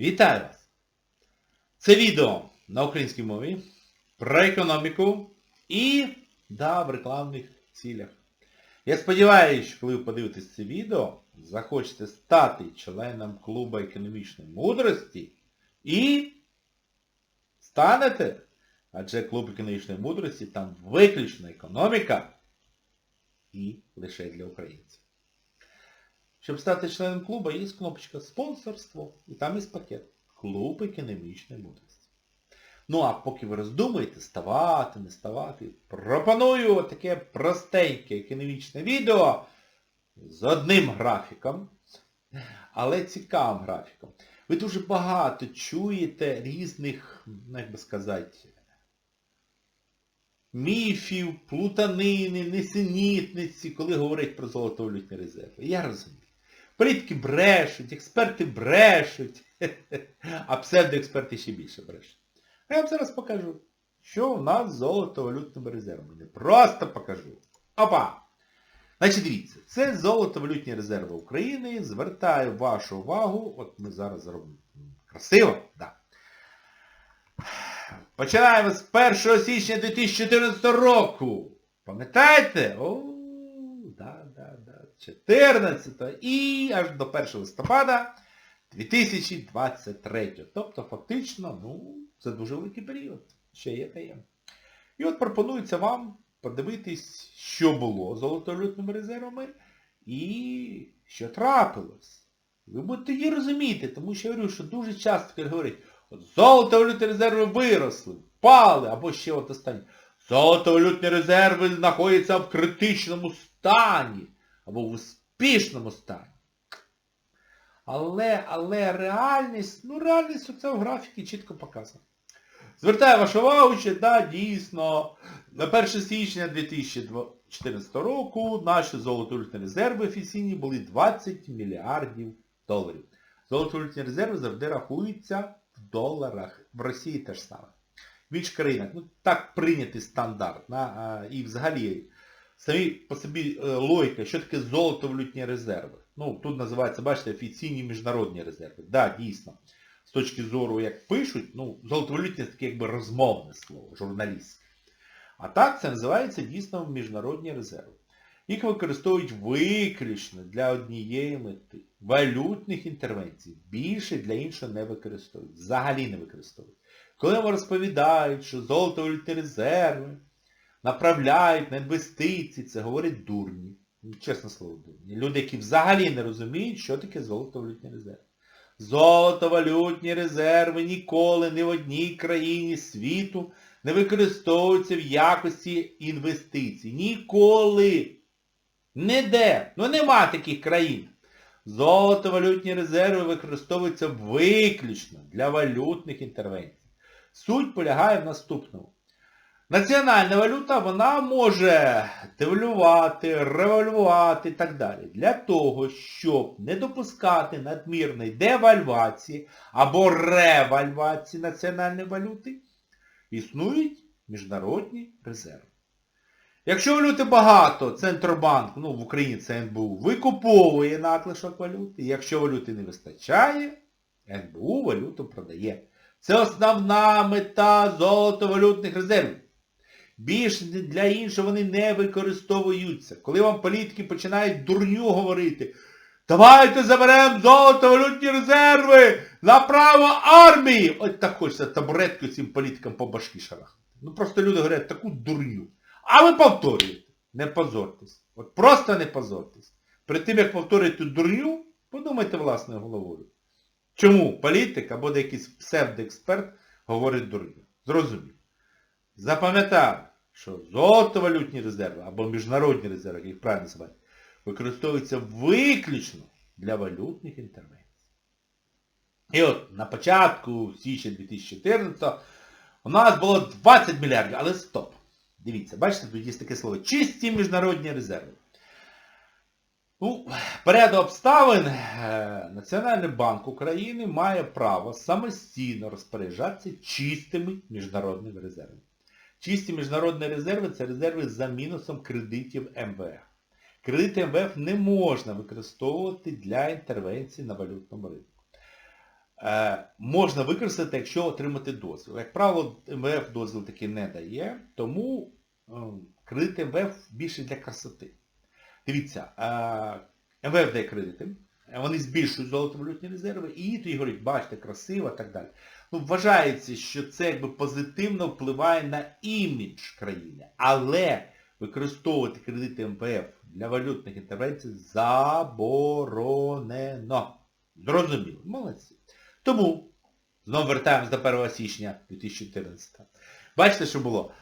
Вітаю вас! Це відео на українській мові про економіку і, да, в рекламних цілях. Я сподіваюся, що коли ви подивитесь це відео, захочете стати членом клубу економічної мудрості і станете. Адже клуб економічної мудрості там виключно економіка і лише для українців. Щоб стати членом клубу, є кнопочка спонсорство. І там є пакет. Клуб економічної мудрості. Ну а поки ви роздумуєте, ставати, не ставати, пропоную таке простеньке економічне відео з одним графіком, але цікавим графіком. Ви дуже багато чуєте різних, ну, як би сказати, міфів, плутанини, несенітниці, коли говорять про золотовалютні резерви. Я розумію. Політики брешуть, експерти брешуть, а псевдоексперти ще більше брешуть. А я вам зараз покажу, що в нас з золотовалютними резервами. Не просто покажу. Опа! Значить, дивіться, це золотовалютні резерви України. Звертаю вашу увагу, от ми зараз зробимо красиво, да. Починаємо з 1 січня 2014 року. Пам'ятаєте? О. 14 і аж до 1 листопада 2023. Тобто фактично, ну, це дуже великий період. Ще є таєм. І от пропонується вам подивитись, що було з золотовалютними резервами і що трапилось. Ви будете її розуміти, тому що я говорю, що дуже часто коли говорять, от золотовалютні резерви виросли, впали, або ще от останнє. Золотовалютні резерви знаходяться в критичному стані, або в успішному стані. Але, але реальність, ну реальність оце в графіки чітко показана. Звертаю вашу увагу, що да, дійсно, на 1 січня 2014 року наші золотовалютні резерви офіційні були 20 мільярдів доларів. Золотовалютні резерви завжди рахуються в доларах. В Росії теж саме. В інших країнах. Ну, так прийнятий стандарт. На, а, і взагалі, самі по собі е, логіка, що таке золотовалютні резерви. Ну, тут називається, бачите, офіційні міжнародні резерви. Так, да, дійсно. З точки зору, як пишуть, ну, золотовалютні це таке якби розмовне слово, журналістське. А так це називається дійсно міжнародні резерви. Їх використовують виключно для однієї мети. Валютних інтервенцій. Більше для іншого не використовують. Взагалі не використовують. Коли вам розповідають, що золотовалютні резерви направляють на інвестиції, це говорять дурні. Ну, Чесне слово, дурні. Люди, які взагалі не розуміють, що таке золотовалютні резерви. Золотовалютні резерви ніколи ні в одній країні світу не використовуються в якості інвестицій. Ніколи. Ніде. Ну нема таких країн. Золотовалютні резерви використовуються виключно для валютних інтервенцій. Суть полягає в наступному. Національна валюта, вона може девалювати, револювати і так далі. Для того, щоб не допускати надмірної девальвації або ревальвації національної валюти, існують міжнародні резерви. Якщо валюти багато, Центробанк, ну в Україні це НБУ, викуповує надлишок валюти. Якщо валюти не вистачає, НБУ валюту продає. Це основна мета золотовалютних резервів. Більше для іншого вони не використовуються. Коли вам політики починають дурню говорити, давайте заберемо золотовалютні резерви на право армії. Ось так хочеться табуретку цим політикам по башки шарахнути. Ну просто люди говорять таку дурню. А ви повторюєте. Не позортесь. От просто не позортесь. Перед тим, як повторюєте дурню, подумайте власною головою. Чому політик або якийсь псевдоексперт говорить дурню? Зрозумів. Запам'ятав, що золотовалютні резерви або міжнародні резерви, як їх правильно називають, використовуються виключно для валютних інтервенцій. І от на початку січня 2014 у нас було 20 мільярдів, але стоп. Дивіться, бачите, тут є таке слово. Чисті міжнародні резерви. Ну, поряду обставин е, Національний банк України має право самостійно розпоряджатися чистими міжнародними резервами. Чисті міжнародні резерви це резерви за мінусом кредитів МВФ. Кредити МВФ не можна використовувати для інтервенції на валютному ринку. е, можна використати, якщо отримати дозвіл. Як правило, МВФ дозвіл таки не дає, тому е, кредити МВФ більше для красоти. Дивіться, е, МВФ дає кредити, вони збільшують золотовалютні резерви і тоді говорять, бачите, красиво і так далі. Ну, вважається, що це якби позитивно впливає на імідж країни. Але використовувати кредити МВФ для валютних інтервенцій заборонено. Зрозуміло. Молодці. Тому, знову вертаємось до 1 січня 2014. Бачите, що було?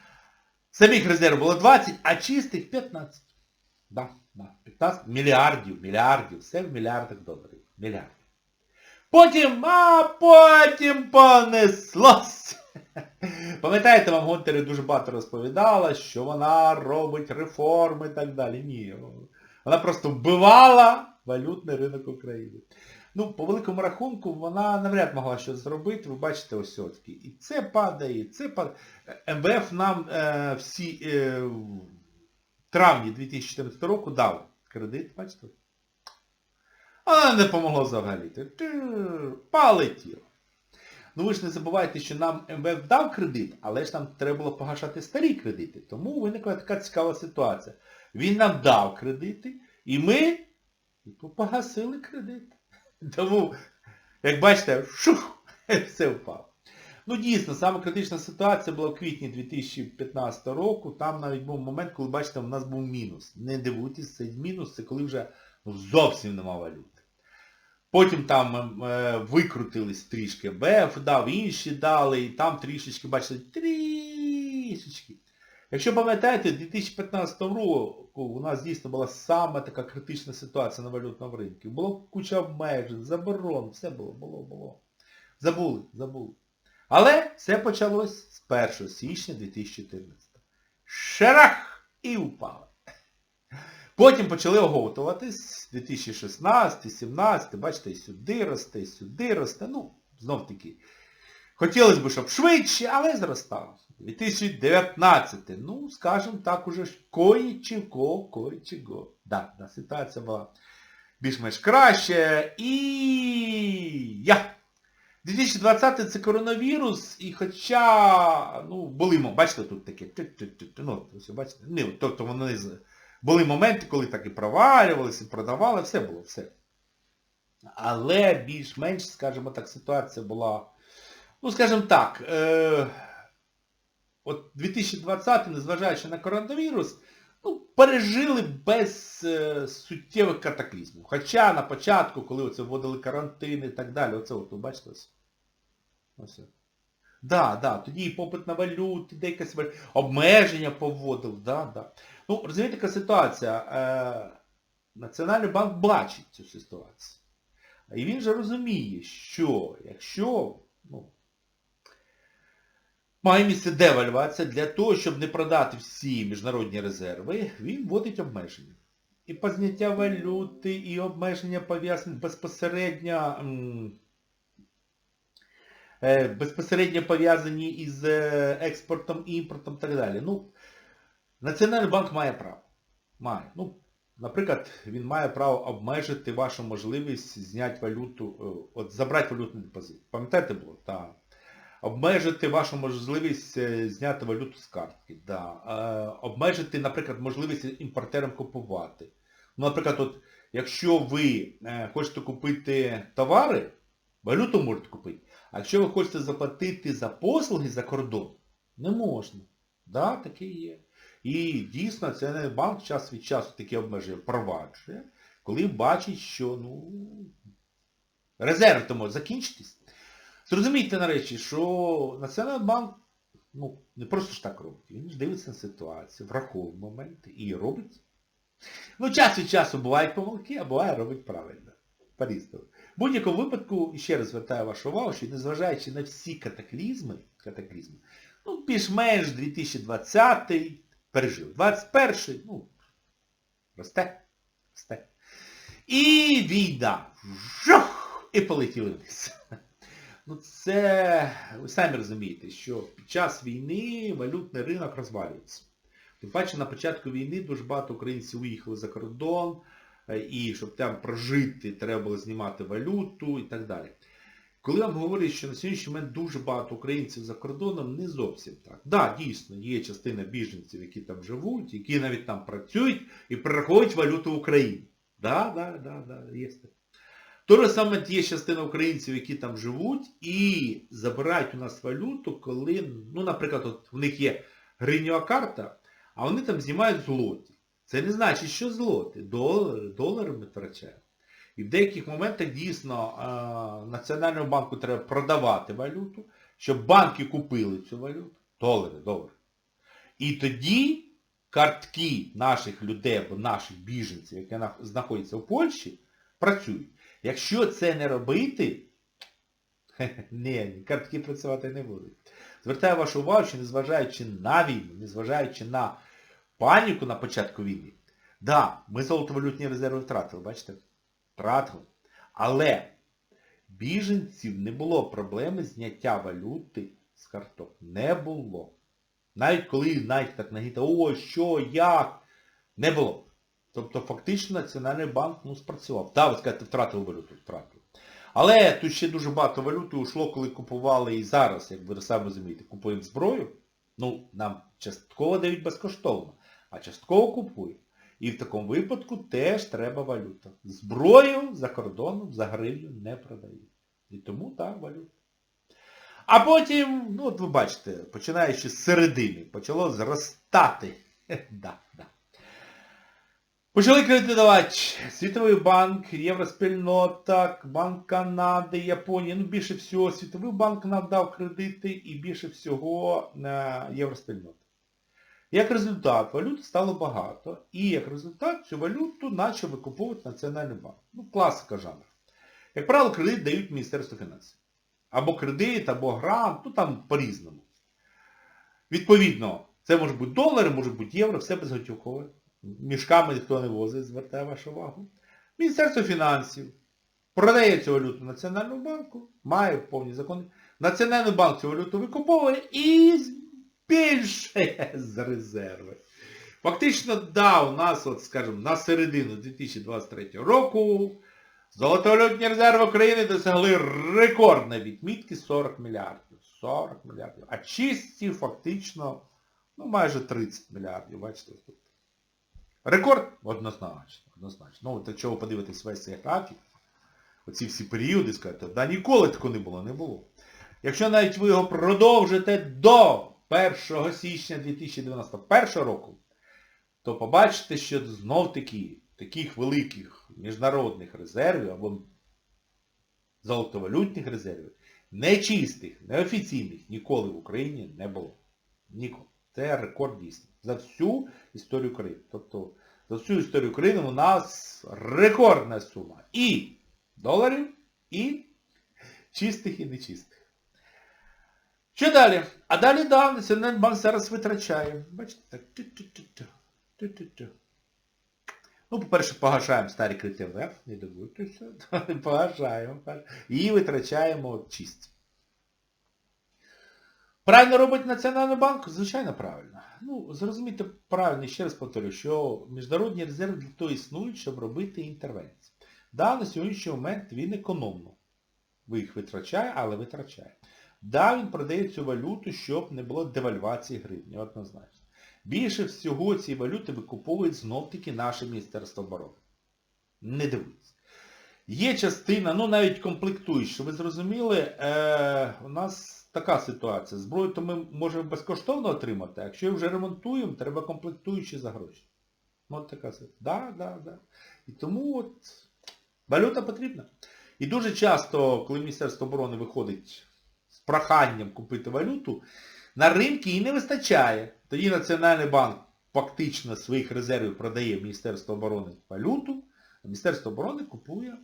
Самих резервів було 20, а чистих 15. Да, да, 15 мільярдів, мільярдів, все в мільярдах доларів. Мільярдів. Потім, а потім понеслось. Пам'ятаєте, вам Гонтарі дуже багато розповідала, що вона робить реформи і так далі. Ні. Вона просто вбивала валютний ринок України. Ну, по великому рахунку, вона навряд могла щось зробити. Ви бачите, ось. І це падає, і це падає. МВФ нам е, всі е, травні 2014 року дав кредит, бачите? Але не помогло взагалі. Тю, Полетіло. Ну ви ж не забувайте, що нам МВФ дав кредит, але ж нам треба було погашати старі кредити. Тому виникла така цікава ситуація. Він нам дав кредити, і ми погасили кредит. Тому, як бачите, шух, все впало. Ну дійсно, саме критична ситуація була в квітні 2015 року. Там навіть був момент, коли, бачите, у нас був мінус. Не дивуйтесь, цей мінус це коли вже ну, зовсім нема валюти. Потім там е, викрутились трішки БФ дав, інші дали, і там трішечки, бачите, трішечки. Якщо пам'ятаєте, 2015 року у нас дійсно була саме така критична ситуація на валютному ринку. Було куча обмежень, заборон, все було, було, було. Забули, забули. Але все почалось з 1 січня 2014. Шарах! І упало. Потім почали оговтуватись, 2016, 2017, бачите, сюди росте, сюди росте. Ну, знов таки. Хотілося б, щоб швидше, але зростало. 2019, ну, скажімо так, уже кое-чого, кое-чого. Да, да, ситуація була більш-менш краще. І я. 2020 це коронавірус, і хоча, ну, були, бачите, тут таке, ну, бачите, ну, тобто вони були моменти, коли так і провалювалися, і продавали, все було, все. Але більш-менш, скажімо так, ситуація була, ну, скажімо так, е, от 2020, незважаючи на коронавірус, ну, пережили без е, суттєвих катаклізмів. Хоча на початку, коли оце вводили карантин і так далі, оце от, ви бачите, ось. Ось. Да, да, тоді попит на валюти, деякесь обмеження поводив, да, да. Ну, розумієте, така ситуація. Е, Національний банк бачить цю ситуацію. І він же розуміє, що якщо ну, має місце девальвація, для того, щоб не продати всі міжнародні резерви, він вводить обмеження. І по зняття валюти, і обмеження пов'язані безпосередньо безпосередньо пов'язані із е, експортом, імпортом і так далі. Ну, Національний банк має право. Має. Ну, Наприклад, він має право обмежити вашу можливість зняти валюту, е, от забрати валютний депозит. Пам'ятаєте було? Так. Обмежити вашу можливість е, зняти валюту з картки. Да. Е, обмежити, наприклад, можливість імпортерам купувати. Ну, наприклад, от, якщо ви хочете купити товари, валюту можете купити. А якщо ви хочете заплатити за послуги за кордон, не можна. Да, таке є. І дійсно Національний банк час від часу такі обмеження впроваджує, коли бачить, що ну, резерв то може закінчитись. Зрозумійте, нарешті, що Національний банк ну, не просто ж так робить. Він ж дивиться на ситуацію, враховує моменти і робить. Ну, час від часу бувають помилки, а буває робить правильно. По-різному. В будь-якому випадку, ще раз звертаю вашу увагу, що незважаючи на всі катаклізми, катаклізми ну, більш-менш 2020 пережив. 21-й, ну, росте, росте. І війна. Жух! І полетіли вниз. Ну це, ви самі розумієте, що під час війни валютний ринок розвалюється. Тим паче на початку війни дуже багато українців виїхали за кордон, і щоб там прожити, треба було знімати валюту і так далі. Коли вам говорять, що на сьогоднішній момент дуже багато українців за кордоном, не зовсім так. Так, да, дійсно, є частина біженців, які там живуть, які навіть там працюють і перераховують валюту України. Да, да, да, да, є таке. То же саме є частина українців, які там живуть і забирають у нас валюту, коли, ну, наприклад, от в них є гривнева карта, а вони там знімають злоті. Це не значить, що злоти. Долари, долари ми втрачаємо. І в деяких моментах дійсно Національному банку треба продавати валюту, щоб банки купили цю валюту. Долари, долари. І тоді картки наших людей або наших біженців, які знаходяться в Польщі, працюють. Якщо це не робити, ні, картки працювати не будуть. Звертаю вашу увагу, що незважаючи на війну, незважаючи на паніку на початку війни, да, ми золотовалютні резерви втратили, бачите? Втратили. Але біженців не було проблеми зняття валюти з карток. Не було. Навіть коли навіть так нагіта, о, що, як, не було. Тобто фактично Національний банк ну, спрацював. Так, ви скажете, втратив валюту, втратив. Але тут ще дуже багато валюти ушло, коли купували і зараз, як ви самі розумієте, купуємо зброю. Ну, нам частково дають безкоштовно, а частково купують. І в такому випадку теж треба валюта. Зброю за кордоном, за гривню не продають. І тому так, валюта. А потім, ну от ви бачите, починаючи з середини, почало зростати. да, да. Почали кредитувати Світовий банк, Євроспільнота, Банк Канади, Японії. Ну, більше всього Світовий банк надав кредити і більше всього на Євроспільнота. Як результат, валют стало багато. І як результат цю валюту почав викуповувати Національний банк. Ну, класика жанру. Як правило, кредит дають Міністерство фінансів. Або кредит, або грант, ну там по-різному. Відповідно, це може бути долари, може бути євро, все безготівкове. Мішками ніхто не возить, звертає вашу увагу. Міністерство фінансів продає цю валюту Національному банку, має повні закони. Національний банк цю валюту викуповує і збільшує з резерви. Фактично, да, у нас, от, скажімо, на середину 2023 року золотовалютні резерви України досягли рекордної відмітки 40 мільярдів. 40 мільярдів. А чисті фактично, ну майже 30 мільярдів. Бачите, тут. Рекорд однозначно. однозначно. Ну, от якщо ви подивитесь весь цей графік, оці всі періоди, скажете, да ніколи такого не було, не було. Якщо навіть ви його продовжите до 1 січня 2091 року, то побачите, що знов-таки таких великих міжнародних резервів або золотовалютних резервів, нечистих, неофіційних, ніколи в Україні не було. Ніколи. Це рекорд дійсний. За всю історію України. Тобто за всю історію України у нас рекордна сума і доларів, і чистих, і нечистих. Що далі? А далі, да, Національний банк зараз витрачає. Бачите, так. Ну, по-перше, погашаємо старі МВФ, не дивуйтеся. Погашаємо. І витрачаємо чисті. Правильно робить Національний банк? Звичайно, правильно. Ну, зрозумійте правильно, ще раз повторю, що міжнародні резерви для того існують, щоб робити інтервенції. Да, на сьогоднішній момент він економно. Ви їх витрачає, але витрачає. Да, він продає цю валюту, щоб не було девальвації гривні, однозначно. Більше всього цієї валюти викуповують знов-таки наше Міністерство оборони. Не дивіться. Є частина, ну навіть комплектуючі, ви зрозуміли, е, у нас така ситуація. Зброю то ми можемо безкоштовно отримати, а якщо її вже ремонтуємо, треба комплектуючі за гроші. Ну, От така ситуація. Да, да, да. І тому от валюта потрібна. І дуже часто, коли Міністерство оборони виходить проханням купити валюту, на ринки їй не вистачає. Тоді Національний банк фактично своїх резервів продає Міністерство оборони валюту, а Міністерство оборони купує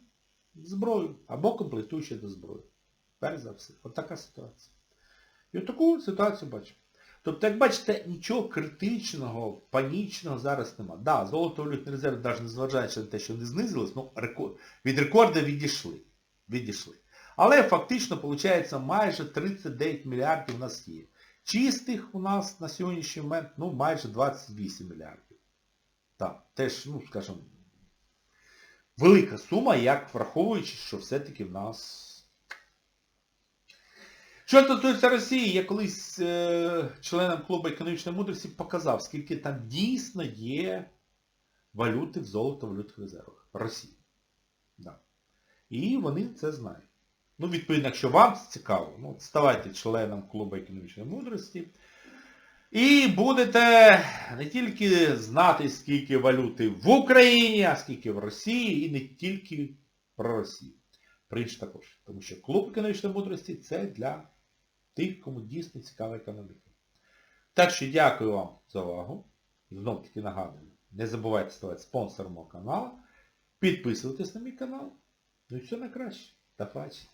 зброю або комплектуючи до зброї. Перш за все. От така ситуація. І от таку ситуацію бачимо. Тобто, як бачите, нічого критичного, панічного зараз нема. Так, да, золотовалютні резерви, навіть незважаючи на те, що вони знизились, ну, від рекорду відійшли. відійшли. Але фактично, виходить, майже 39 мільярдів у нас є. Чистих у нас на сьогоднішній момент, ну, майже 28 мільярдів. Так, теж, ну, скажімо, велика сума, як враховуючи, що все-таки в нас Що стосується Росії, я колись е, членам клубу економічної мудрості показав, скільки там дійсно є валюти в золото валютних резервах. Росії. Да. І вони це знають. Ну, відповідно, якщо вам цікаво, ну, ставайте членом клубу економічної мудрості. І будете не тільки знати, скільки валюти в Україні, а скільки в Росії, і не тільки про Росію. Інше також. Тому що клуб економічної мудрості це для тих, кому дійсно цікава економіка. Так що дякую вам за увагу. Знов таки нагадую, не забувайте ставати спонсором мого каналу, підписуватись на мій канал. Ну і все на краще. До побачення.